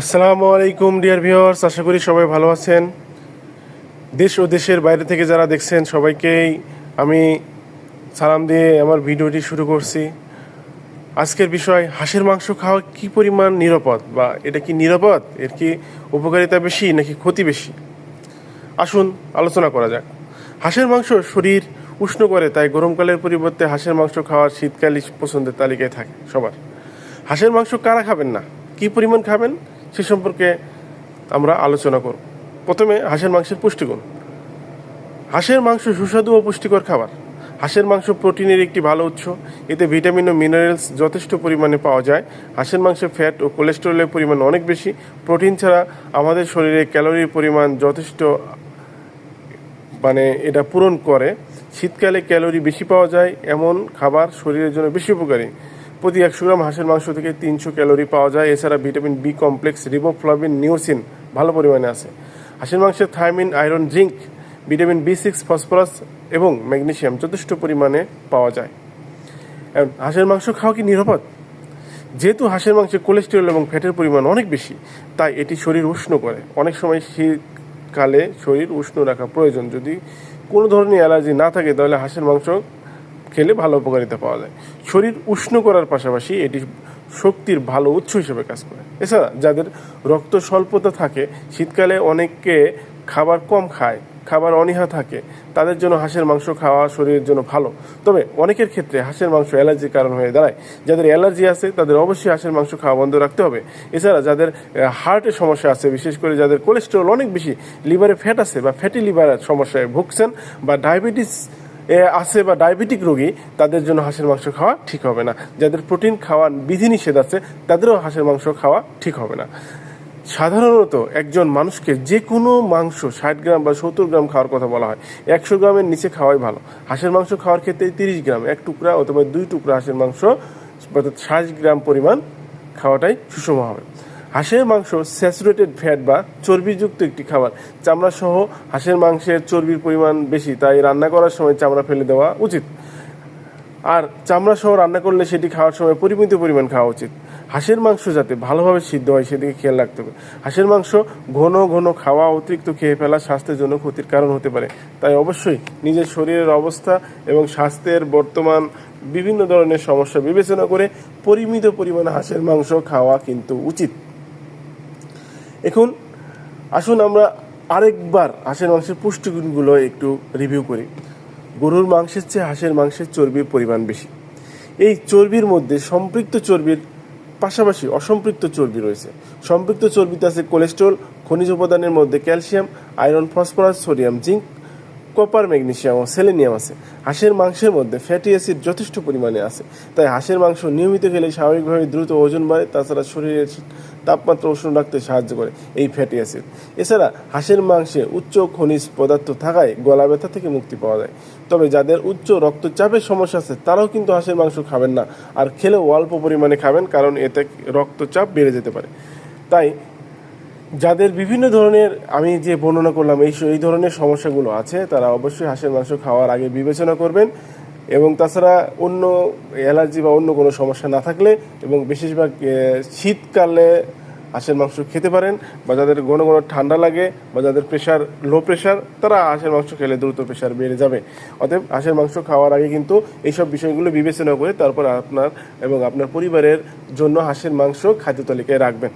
আসসালামু আলাইকুম, dear viewers. আশা করি সবাই ভালো আছেন। দেশ ও দেশের বাইরে থেকে যারা দেখছেন সবাইকেই আমি সালাম দিয়ে আমার ভিডিওটি শুরু করছি। আজকের বিষয়, হাঁসের মাংস খাওয়া কি পরিমাণ নিরাপদ বা এটা কি নিরাপদ? এর কি উপকারিতা বেশি নাকি ক্ষতি বেশি? আসুন, আলোচনা করা যাক। হাঁসের মাংস শরীর উষ্ণ করে, তাই গরমকালের পরিবর্তে হাঁসের মাংস খাওয়ার শীতকালই পছন্দের তালিকায় থাকে সবার। হাঁসের মাংস কারা খাবেন না? কি পরিমাণ খাবেন? সে সম্পর্কে আমরা আলোচনা করব। প্রথমে হাঁসের মাংসের পুষ্টিগুণ। হাঁসের মাংস সুস্বাদু ও পুষ্টিকর খাবার। হাঁসের মাংস প্রোটিনের একটি ভালো উৎস। এতে ভিটামিন ও মিনারেলস যথেষ্ট পরিমাণে পাওয়া যায়। হাঁসের মাংসে ফ্যাট ও কোলেস্টেরলের পরিমাণ অনেক বেশি। প্রোটিন ছাড়া আমাদের শরীরে ক্যালোরির পরিমাণ যথেষ্ট মানে এটা পূরণ করে। শীতকালে ক্যালোরি বেশি পাওয়া যায়। এমন খাবার শরীরের জন্য বেশি উপকারী। প্রতি একশো গ্রাম হাঁসের মাংস থেকে তিনশো ক্যালোরি পাওয়া যায়। এছাড়া vitamin B complex riboflavin niacin ভালো পরিমাণে আছে। হাঁসের মাংসে thiamine iron zinc vitamin B six phosphorus এবং ম্যাগনেশিয়াম যথেষ্ট পরিমাণে পাওয়া যায়। হাঁসের মাংস খাওয়া কি নিরাপদ? যেহেতু হাঁসের মাংসে কোলেস্টেরল এবং ফ্যাটের পরিমাণ অনেক বেশি, তাই এটি শরীর উষ্ণ করে। অনেক সময় শীতকালে শরীর উষ্ণ রাখা প্রয়োজন। যদি কোনো ধরনের অ্যালার্জি না থাকে, তাহলে হাঁসের মাংস খেলে ভালো উপকারিতা পাওয়া যায়। শরীর উষ্ণ করার পাশাপাশি এটি শক্তির ভালো উৎস হিসেবে কাজ করে। এছাড়া যাদের রক্ত স্বল্পতা থাকে, শীতকালে অনেকে খাবার কম খায়, খাবার অনীহা থাকে, তাদের জন্য হাঁসের মাংস খাওয়া শরীরের জন্য ভালো। তবে অনেকের ক্ষেত্রে হাঁসের মাংস অ্যালার্জির কারণ হয়ে দাঁড়ায়। যাদের অ্যালার্জি আছে, তাদের অবশ্যই হাঁসের মাংস খাওয়া বন্ধ রাখতে হবে। এছাড়া যাদের হার্টের সমস্যা আছে, বিশেষ করে যাদের কোলেস্টেরল অনেক বেশি, লিভারে ফ্যাট আছে বা ফ্যাটি লিভারের সমস্যায় ভুগছেন বা ডায়াবেটিস আছে বা ডায়াবেটিক রোগী, তাদের জন্য হাঁসের মাংস খাওয়া ঠিক হবে না। যাদের প্রোটিন খাওয়ার বিধিনিষেধ আছে, তাদেরও হাঁসের মাংস খাওয়া ঠিক হবে না। সাধারণত একজন মানুষকে যে কোনো মাংস, ষাট গ্রাম বা সত্তর গ্রাম খাওয়ার কথা বলা হয়, একশো গ্রামের নিচে খাওয়াই ভালো। হাঁসের মাংস খাওয়ার ক্ষেত্রে তিরিশ গ্রাম, এক টুকরা অথবা দুই টুকরা হাঁসের মাংস, অর্থাৎ ষাট গ্রাম পরিমাণ খাওয়াটাই সুষম হবে। হাঁসের মাংস স্যাচুরেটেড ফ্যাট বা চর্বিযুক্ত একটি খাবার। চামড়া সহ হাঁসের মাংসের চর্বির পরিমাণ বেশি, তাই রান্না করার সময় চামড়া ফেলে দেওয়া উচিত। আর চামড়া সহ রান্না করলে সেটি খাওয়ার সময় পরিমিত পরিমাণ খাওয়া উচিত। হাঁসের মাংস যাতে ভালোভাবে সিদ্ধ হয়, সেদিকে খেয়াল রাখতে হবে। হাঁসের মাংস ঘন ঘন খাওয়া অতিরিক্ত খেয়ে ফেলা স্বাস্থ্যের জন্য ক্ষতির কারণ হতে পারে। তাই অবশ্যই নিজের শরীরের অবস্থা এবং স্বাস্থ্যের বর্তমান বিভিন্ন ধরনের সমস্যা বিবেচনা করে পরিমিত পরিমাণে হাঁসের মাংস খাওয়া কিন্তু উচিত। এখন আসুন আমরা আরেকবার হাঁসের মাংসের পুষ্টিগুণগুলো একটু রিভিউ করি। গরুর মাংসের চেয়ে হাঁসের মাংসের চর্বির পরিমাণ বেশি। এই চর্বির মধ্যে সম্পৃক্ত চর্বির পাশাপাশি অসম্পৃক্ত চর্বি রয়েছে। সম্পৃক্ত চর্বিতে আছে কোলেস্ট্রল খনিজ উপাদানের মধ্যে calcium iron phosphorus sodium zinc copper magnesium ও সেলেনিয়াম আছে। হাঁসের মাংসের মধ্যে ফ্যাটি অ্যাসিড যথেষ্ট পরিমাণে আছে। তাই হাঁসের মাংস নিয়মিত খেলে স্বাভাবিকভাবে দ্রুত ওজন বাড়ে, তাছাড়া শরীরের তাপমাত্রা উষ্ণ রাখতে সাহায্য করে এই ফ্যাটি অ্যাসিড এছাড়া হাঁসের মাংসে উচ্চ খনিজ পদার্থ থাকায় গলা ব্যথা থেকে মুক্তি পাওয়া যায়। তবে যাদের উচ্চ রক্তচাপের সমস্যা আছে, তারাও কিন্তু হাঁসের মাংস খাবেন না। আর খেলেও অল্প পরিমাণে খাবেন, কারণ এতে রক্তচাপ বেড়ে যেতে পারে। তাই যাদের বিভিন্ন ধরনের আমি যে বর্ণনা করলাম, এই এই ধরনের সমস্যাগুলো আছে, তারা অবশ্যই হাঁসের মাংস খাওয়ার আগে বিবেচনা করবেন এবং তাছাড়া অন্য অ্যালার্জি বা অন্য কোনো সমস্যা না থাকলে এবং বেশিরভাগ শীতকালে হাঁসের মাংস খেতে পারেন বা যাদের ঘন ঘন ঠান্ডা লাগে বা যাদের প্রেশার লো প্রেশার তারা হাঁসের মাংস খেলে দ্রুত প্রেশার বেড়ে যাবে। অতএব হাঁসের মাংস খাওয়ার আগে কিন্তু এইসব বিষয়গুলো বিবেচনা করে তারপর আপনার এবং আপনার পরিবারের জন্য হাঁসের মাংস খাদ্য তালিকায় রাখবেন।